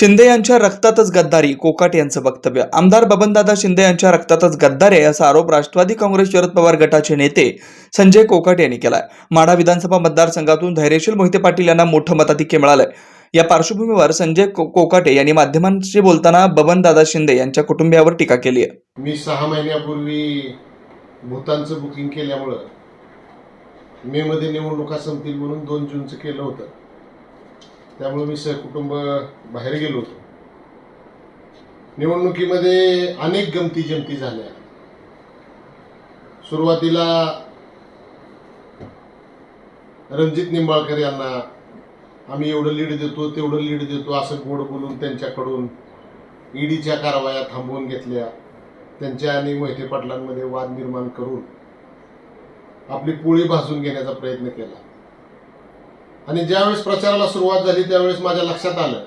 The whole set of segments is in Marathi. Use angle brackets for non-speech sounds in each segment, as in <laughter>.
शिंदे यांच्या रक्तातच गद्दारी कोकाट यांचं वक्तव्य. आमदार बबनदादा शिंदे यांच्या रक्तातच गद्दारी आहे असा आरोप राष्ट्रवादी काँग्रेस शरद पवार गटाचे नेते संजय कोकाट यांनी केलाय. माढा विधानसभा मतदारसंघातून धैर्यशील मोहिते पाटील यांना मोठं मताधिक्य मिळालंय. या पार्श्वभूमीवर संजय को- कोकाटे यांनी माध्यमांशी बोलताना बबनदादा शिंदे यांच्या कुटुंबियावर टीका केली आहे. मी सहा महिन्यापूर्वी भूतांचं बुकिंग केल्यामुळं मे मध्ये निवडणुका संपतील म्हणून दोन जूनचं केलं होतं. त्यामुळे मी सहकुटुंब बाहेर गेलो होतो. निवडणुकीमध्ये अनेक गमती जमती झाल्या. सुरुवातीला रणजित निंबाळकर यांना आम्ही एवढं लीड देतो तेवढं लीड देतो असं गोड बोलून त्यांच्याकडून ईडीच्या कारवाया थांबवून घेतल्या. त्यांच्या आणि मोहिते पाटलांमध्ये वाद निर्माण करून आपली पोळी भाजून घेण्याचा प्रयत्न केला. आणि ज्यावेळेस प्रचाराला सुरुवात झाली त्यावेळेस माझ्या लक्षात आलं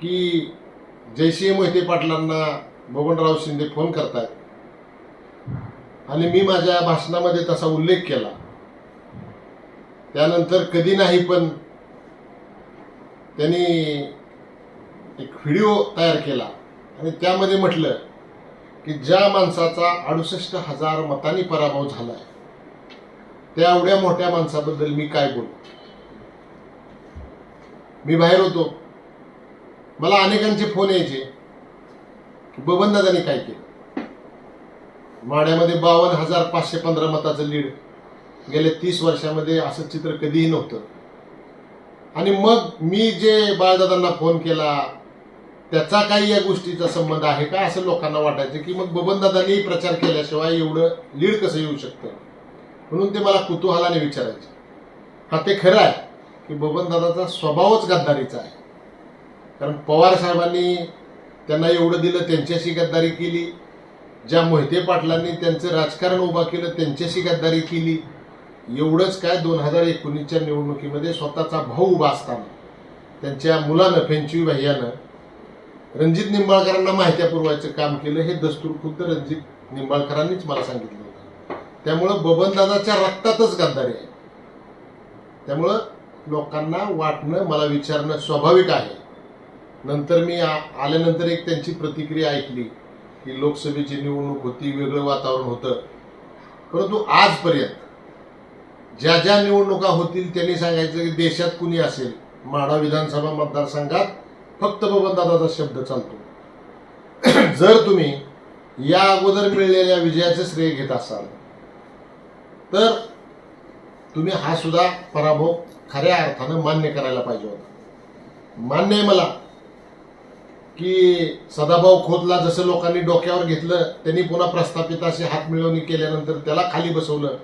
की जयसिंह मोहिते पाटलांना बबनराव शिंदे फोन करतायत. आणि मी माझ्या भाषणामध्ये तसा उल्लेख केला. त्यानंतर कधी नाही पण त्यांनी एक व्हिडिओ तयार केला. आणि त्यामध्ये म्हटलं की ज्या माणसाचा अडुसष्ट हजार मतांनी पराभव झाला आहे त्या एवढ्या मोठ्या माणसाबद्दल मी काय बोलू? मी बाहेर होतो. मला अनेकांचे फोन यायचे की बबनदादांनी काय केलं? माड्यामध्ये बावन्न हजार पाचशे पंधरा मताचं लीड. गेल्या तीस वर्षामध्ये असं चित्र कधीही नव्हतं. आणि मग मी जे बाळदादांना फोन केला त्याचा काही या गोष्टीचा संबंध आहे का असं लोकांना वाटायचं की मग बबनदादांनी प्रचार केल्याशिवाय एवढं लीड कसं येऊ शकतं? म्हणून ते मला कुतूहलाने विचारायचे. हा ते खरं आहे की बबनदादाचा स्वभावच गद्दारीचा आहे. कारण पवार साहेबांनी त्यांना एवढं दिलं त्यांच्याशी गद्दारी केली. ज्या मोहिते पाटलांनी त्यांचं राजकारण उभा केलं त्यांच्याशी गद्दारी केली. एवढंच काय दोन हजार एकोणीसच्या निवडणुकीमध्ये स्वतःचा भाऊ उभा असताना त्यांच्या मुलानं फेंचवी भैयानं रणजित निंबाळकरांना माहित्या पुरवायचं काम केलं हे दस्तूर खुद्द रणजित निंबाळकरांनीच मला सांगितलं. त्यामुळं बबनदादाच्या रक्तातच गद्दारी आहे. त्यामुळं लोकांना वाटणं मला विचारणं स्वाभाविक आहे. नंतर मी आल्यानंतर एक त्यांची प्रतिक्रिया ऐकली की लोकसभेची निवडणूक होती वेगळं वातावरण होतं. परंतु आजपर्यंत ज्या ज्या निवडणुका होतील त्यांनी सांगायचं की देशात कुणी असेल? माढा विधानसभा मतदारसंघात फक्त बबनदादाचा शब्द चालतो. <clears throat> जर तुम्ही या अगोदर मिळलेल्या विजयाचे श्रेय घेत असाल तर तुम्ही हा सुद्धा पराभव खऱ्या अर्थानं मान्य करायला पाहिजे होता. मान्य आहे मला की सदाभाऊ खोदला जसं लोकांनी डोक्यावर घेतलं त्यांनी पुन्हा प्रस्थापिताशी अशी हातमिळवणी केल्यानंतर त्याला खाली बसवलं.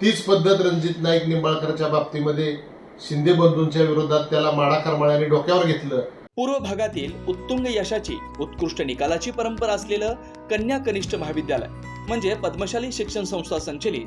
तीच पद्धत रणजित नाईक निंबाळकरच्या बाबतीमध्ये शिंदे बंधूंच्या विरोधात त्याला माडा करमाळ्याने डोक्यावर घेतलं. पूर्व भागातील उत्तुंग यशाची उत्कृष्ट निकालाची परंपरा असलेलं कन्या कनिष्ठ महाविद्यालय म्हणजे पद्मशाली शिक्षण संस्था संचलित